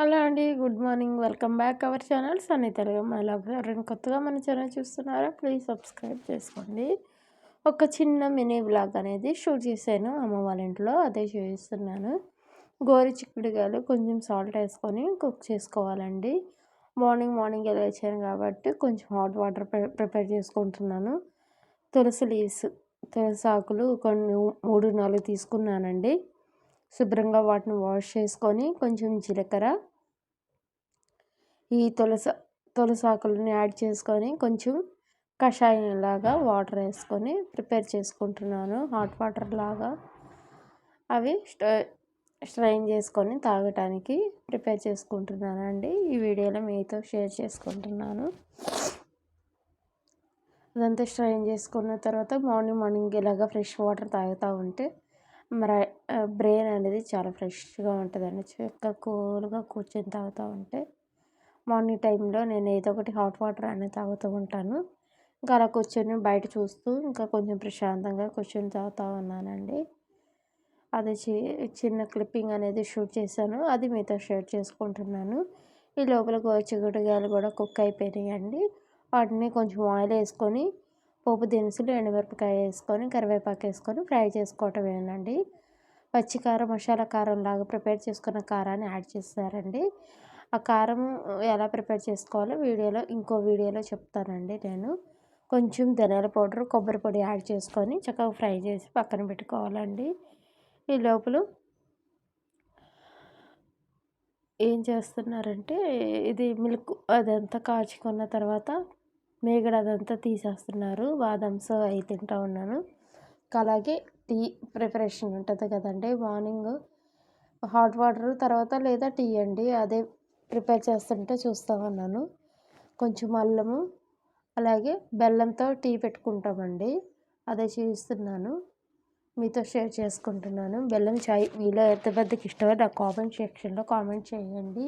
Hello అండి good morning. Welcome back our channel. Sunny Telugu my ఎవరైనా కొత్తగా మన ఛానల్ చూస్తున్నారా? ప్లీజ్ సబ్స్క్రైబ్ చేసుకోండి. ఒక చిన్న మినీ బ్లాగ్ అనేది షూట్ చేశాను. అమ్మ వాళ్ళ ఇంట్లో అదే చూపిస్తున్నాను గోరి చిక్కుడుకాయలు కొంచెం సాల్ట్ వేసుకొని కుక్ చేసుకోవాలండి. మార్నింగ్ మార్నింగ్ వచ్చాను కాబట్టి కొంచెం హాట్ వాటర్ ప్రిపేర్ చేసుకుంటున్నాను. తులసి లీవ్స్ తులసి ఆకులు కొన్ని మూడు నాలుగు తీసుకున్నానండి. శుభ్రంగా వాటిని వాష్ చేసుకొని కొంచెం జీలకర్ర ఈ తులస తులసాకులని యాడ్ చేసుకొని కొంచెం కషాయం లాగా వాటర్ వేసుకొని ప్రిపేర్ చేసుకుంటున్నాను. హాట్ వాటర్ లాగా. అవి స్ట్రైన్ చేసుకొని తాగటానికి ప్రిపేర్ చేసుకుంటున్నాను అండి ఈ వీడియోలో మీతో షేర్ చేసుకుంటున్నాను. అదంతా స్ట్రైన్ చేసుకున్న తర్వాత మార్నింగ్ మార్నింగ్ ఇలాగ ఫ్రెష్ వాటర్ తాగుతూ ఉంటే బ్రెయిన్ అనేది చాలా ఫ్రెష్గా ఉంటుందండి. చక్కగా కూల్గా కూర్చొని తాగుతూ ఉంటే మార్నింగ్ టైంలో నేను ఏదో ఒకటి హాట్ వాటర్ అనేది తాగుతూ ఉంటాను. ఇంకా అలా కూర్చొని బయట చూస్తూ ఇంకా కొంచెం ప్రశాంతంగా కూర్చొని తాగుతూ ఉన్నానండి. అది చిన్న క్లిప్పింగ్ అనేది షూట్ చేశాను. అది మీతో షేర్ చేసుకుంటున్నాను. ఈ లోపల గోచిగుడ్డగాయలు కూడా కుక్ అయిపోయినాయండి. వాటిని కొంచెం ఆయిల్ వేసుకొని పోపు దినుసులు ఎండుమిరపకాయ వేసుకొని కరివేపాకు వేసుకొని ఫ్రై చేసుకోవటమేనండి పచ్చి కారం మసాలా కారం లాగా ప్రిపేర్ చేసుకున్న కారాన్ని యాడ్ చేస్తారండి. ఆ కారం ఎలా ప్రిపేర్ చేసుకోవాలో వీడియోలో ఇంకో వీడియోలో చెప్తానండి నేను. కొంచెం ధనియాల పౌడర్ కొబ్బరి పొడి యాడ్ చేసుకొని చక్కగా ఫ్రై చేసి పక్కన పెట్టుకోవాలండి. ఈ లోపల ఏం చేస్తున్నారంటే ఇది మిల్క్ అదంతా కాచుకున్న తర్వాత మేగడ అదంతా తీసేస్తున్నారు బాదమ్స్ అవి తింటూ ఉన్నాను. అలాగే టీ ప్రిపరేషన్ ఉంటుంది కదండి. మార్నింగ్ హాట్ వాటర్ తర్వాత లేదా టీ అండి. అదే ప్రిపేర్ చేస్తుంటే చూస్తూ ఉన్నాను. కొంచెం అల్లము అలాగే బెల్లంతో టీ పెట్టుకుంటామండి. అదే చూస్తున్నాను మీతో షేర్ చేసుకుంటున్నాను. బెల్లం చాయ్ మీలో ఎంతమందికి ఇష్టమో నా కామెంట్ సెక్షన్లో కామెంట్ చేయండి.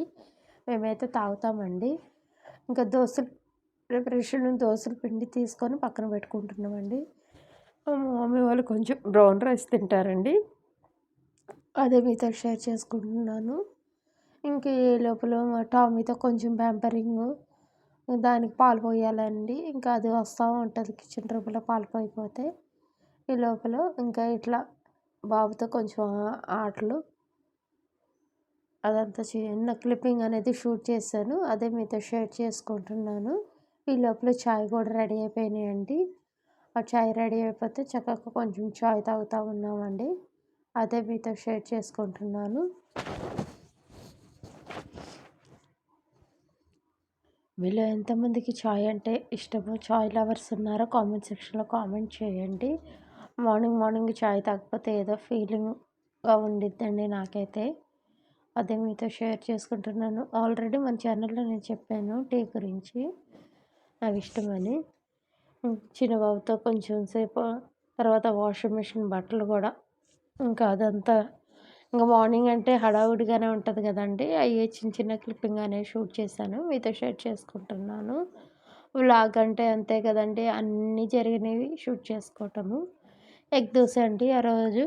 మేమైతే తాగుతామండి. ఇంకా దోశలు ప్రిపరేషన్ దోశల పిండి తీసుకొని పక్కన పెట్టుకుంటున్నామండి. మమ్మీ వాళ్ళు కొంచెం బ్రౌన్ రైస్ తింటారండి. అదే మీతో షేర్ చేసుకుంటున్నాను. ఇంకా ఈ లోపల టామీతో కొంచెం ప్యాంపరింగ్ దానికి పాలు పోయాలండి. ఇంకా అది వస్తూ ఉంటుంది కిచెన్ రూమ్లో పాలు పోయిపోతే. ఈ లోపల ఇంకా ఇట్లా బాబుతో కొంచెం ఆటలు అదంతా చిన్న క్లిప్పింగ్ అనేది షూట్ చేశాను. అదే మీతో షేర్ చేసుకుంటున్నాను. ఈ లోపల చాయ్ కూడా రెడీ అయిపోయినాయండి. ఆ చాయ్ రెడీ అయిపోతే చక్కగా కొంచెం చాయ్ తాగుతూ ఉన్నామండి. అదే మీతో షేర్ చేసుకుంటున్నాను. మీలో ఎంతమందికి చాయ్ అంటే ఇష్టము చాయ్ లవర్స్ ఉన్నారో కామెంట్ సెక్షన్లో కామెంట్ చేయండి. మార్నింగ్ మార్నింగ్ చాయ్ తాగకపోతే ఏదో ఫీలింగ్గా ఉండిద్దండి నాకైతే. అదే మీతో షేర్ చేసుకుంటున్నాను. ఆల్రెడీ మన ఛానల్లో నేను చెప్పాను టీ గురించి. నాకు ఇష్టమని. చిన్నబాబుతో కొంచెం సేపు తర్వాత వాషింగ్ మిషన్ బట్టలు కూడా. ఇంకా అదంతా ఇంకా మార్నింగ్ అంటే హడావుడిగానే ఉంటుంది కదండి. అవి చిన్న చిన్న క్లిప్పింగ్ అనేది షూట్ చేశాను. మీతో షేర్ చేసుకుంటున్నాను. వ్లాగ్ అంటే అంతే కదండి. అన్నీ జరిగినవి షూట్ చేసుకోవటము. ఎగ్ దోశ అండి. ఆ రోజు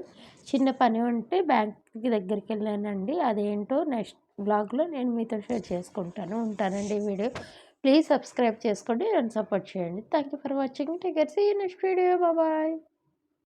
చిన్న పని ఉంటే బ్యాంక్కి దగ్గరికి వెళ్ళానండి. అదేంటో నెక్స్ట్ బ్లాగ్లో నేను మీతో షేర్ చేసుకుంటాను ఉంటానండి వీడియో. ప్లీజ్ సబ్స్క్రైబ్ చేసుకోండి అండ్ సపోర్ట్ చేయండి. Thank you for watching. Take see next video. Bye.